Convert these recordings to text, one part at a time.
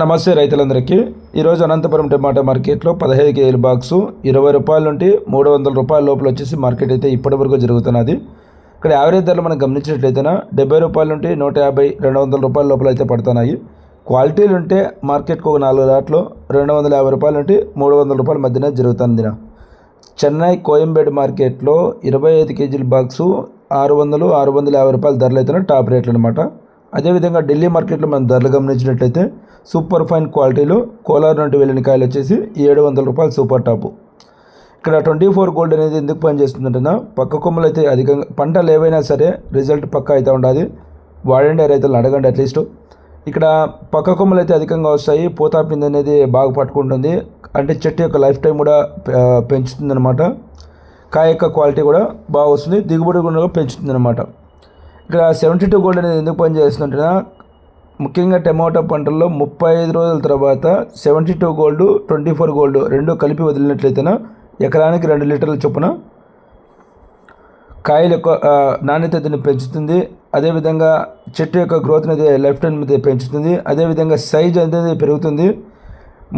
నమస్తే రైతులందరికీ. ఈరోజు అనంతపురం టమాటా మార్కెట్లో పదహైదు కేజీల బాక్సు ఇరవై రూపాయల నుండి మూడు వందల రూపాయల లోపల వచ్చేసి మార్కెట్ అయితే ఇప్పటివరకు జరుగుతున్నది. ఇక్కడ యావరేజ్ ధరలు మనం గమనించినట్లయితే డెబ్బై రూపాయల నుండి నూట యాభై రెండు వందల రూపాయల లోపల అయితే పడుతున్నాయి. క్వాలిటీలు ఉంటే మార్కెట్కు ఒక నాలుగు లాట్లు రెండు వందల యాభై రూపాయల నుండి మూడు వందల రూపాయల మధ్యన జరుగుతుంది చెన్నై కోయంబేడు మార్కెట్లో ఇరవై ఐదు కేజీల బాక్సు ఆరు వందలు ఆరు వందల యాభై రూపాయల ధరలు అయితే టాప్ రేట్లు అనమాట అదేవిధంగా ఢిల్లీ మార్కెట్లో మనం ధరలు గమనించినట్లయితే సూపర్ ఫైన్ క్వాలిటీలో కోలార్ నుండి వెళ్ళిన కాయలు వచ్చేసి ఏడు వందల రూపాయలు సూపర్ టాపు. ఇక్కడ ట్వంటీ ఫోర్ గోల్డ్ అనేది ఎందుకు పనిచేస్తుందంటే పక్క కొమ్మలు అయితే అధికంగా పంటలు ఏవైనా సరే రిజల్ట్ పక్క అయితే ఉండాలి. వాడండి రైతులను అడగండి అట్లీస్ట్ ఇక్కడ పక్క కొమ్మలు అయితే అధికంగా వస్తాయి పూతా అనేది బాగా పట్టుకుంటుంది. అంటే చెట్టు యొక్క లైఫ్ టైం కూడా పెంచుతుంది అనమాట కాయ యొక్క క్వాలిటీ కూడా బాగా వస్తుంది దిగుబడి కూడా పెంచుతుంది అనమాట ఇక్కడ సెవెంటీ టూ గోల్డ్ అనేది ఎందుకు పనిచేస్తుంటున్నా ముఖ్యంగా టమాటో పంటల్లో ముప్పై ఐదు రోజుల తర్వాత seventy two gold twenty four gold రెండు కలిపి వదిలినట్లయితేనా ఎకరానికి రెండు లీటర్ల చొప్పున కాయల యొక్క నాణ్యతను పెంచుతుంది. అదేవిధంగా చెట్టు యొక్క గ్రోత్ అనేది లెఫ్ట్ హ్యాండ్ మీద పెంచుతుంది. అదేవిధంగా సైజ్ అనేది పెరుగుతుంది.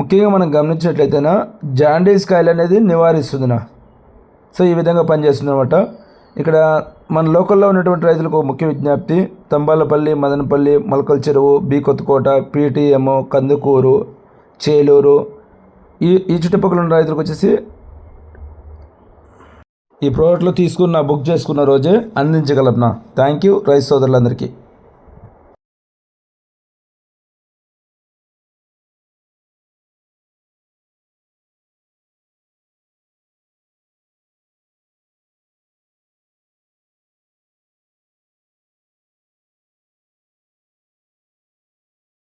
ముఖ్యంగా మనం గమనించినట్లయితేనా జాండీస్ కాయలు అనేది నివారిస్తుంది నా సో ఈ విధంగా పనిచేస్తుంది అనమాట ఇక్కడ మన లోకల్లో ఉన్నటువంటి రైతులకు ముఖ్య విజ్ఞప్తి. తంబాలపల్లి మదనపల్లి మొలకల చెరువు బి కొత్తకోట పీటీఎం కందుకూరు చేలూరు ఈ ఈ చుట్టుపక్కల ఉన్న రైతులకు వచ్చేసి ఈ ప్రోడక్ట్లు తీసుకున్న బుక్ చేసుకున్న రోజే అందించగలనా? థ్యాంక్ యూ రైతు సోదరులందరికీ.